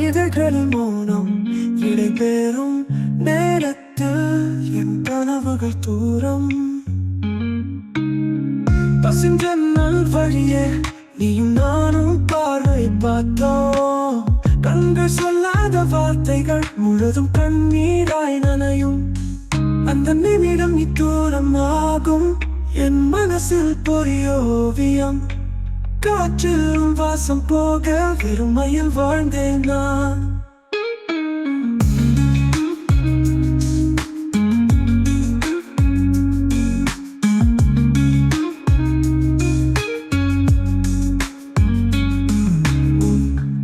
இதழ்களில் மௌனம் விடைபெறும் நேரத்தில் என் கனவுகள் தூரம். பசுஞ்சன்னல் வழியே நீயும் நானும் பார்வை பார்த்தோம். கண்கள் சொல்லாத வார்த்தைகள் முழுதும் கண்ணீராய் நனையும். அந்த நிமிடம் இத்தூரமாகும் என் மனசில் பொறிய ஓவியம் வாசம் போக வெறுமையில் வாழ்ந்தேன் நான்.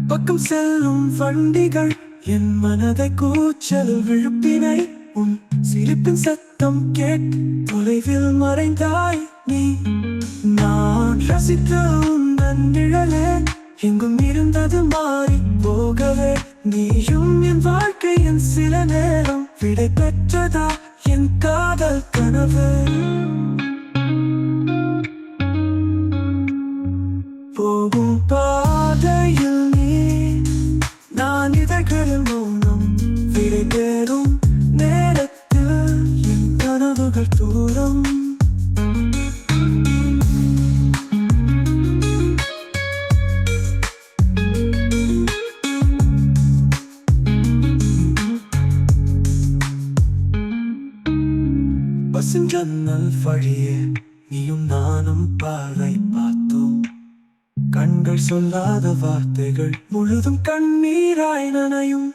பக்கம் செல்லும் வண்டிகள் என் மனதை கூச்சல் விழுப்பினை உன் சிரிப்பின் சத்தம் கேட் தொலைவில் மறைந்தாய் நீ. நான் ரசித்த எங்கும் இருந்தது மாறி போகவே. நீயும் என் வாழ்க்கையின் சில நேரம் விடை பெற்றதா? என் காதல் கனவு. போகும் பாதையில் நீ நான் இதழ்களில் மௌனம் விடை பெறும் நேரத்தில். என் கனவுகள் தூரம் பசும் ஜன்னல் வழியே நீயும் நானும் பார்வை பார்த்தோம். கண்கள் சொல்லாத வார்த்தைகள் முழுதும் கண்ணீராய் நனையும்.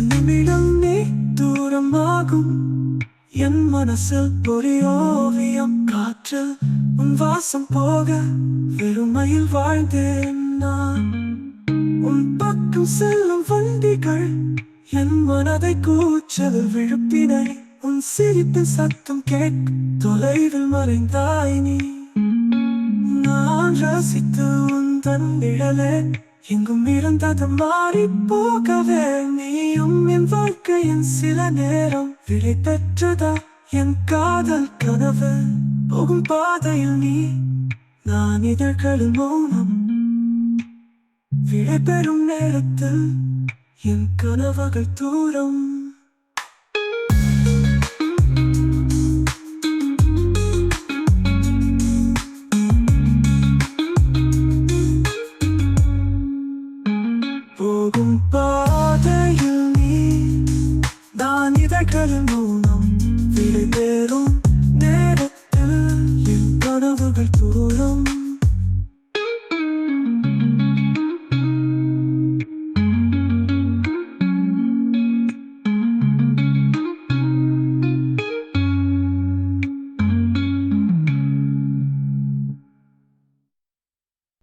நிமிடம் நீ தூரமாகும். என் மனசில் ஒரு ஓவியம் காற்று உன் வாசம் போக வெறுமையில் வாழ்ந்தேன் நான். உன் பக்கம் செல்லும் வண்டிகள் என் மனதை கூச்சல் விழுப்பினை உன் சிரிப்பு சத்தம் கேட்க தொலைவில் மறைந்தாய் நீ. நான் ரசித்து உன் தன் நிழலே எங்கும் இருந்தது மாறி போகவே நீயும் என் வாழ்க்கையின் சில நேரம் விடை பெற்றதா என் காதல் கனவு? போகும் பாதையில் நீ நான் இதழ்களும் மௌனம் விடைபெறும் நேரத்தில் என் கனவுகள் தூரம் போகும் பாதையில் நீ நான் இதழ்களும் மௌனம் விடைபெறும்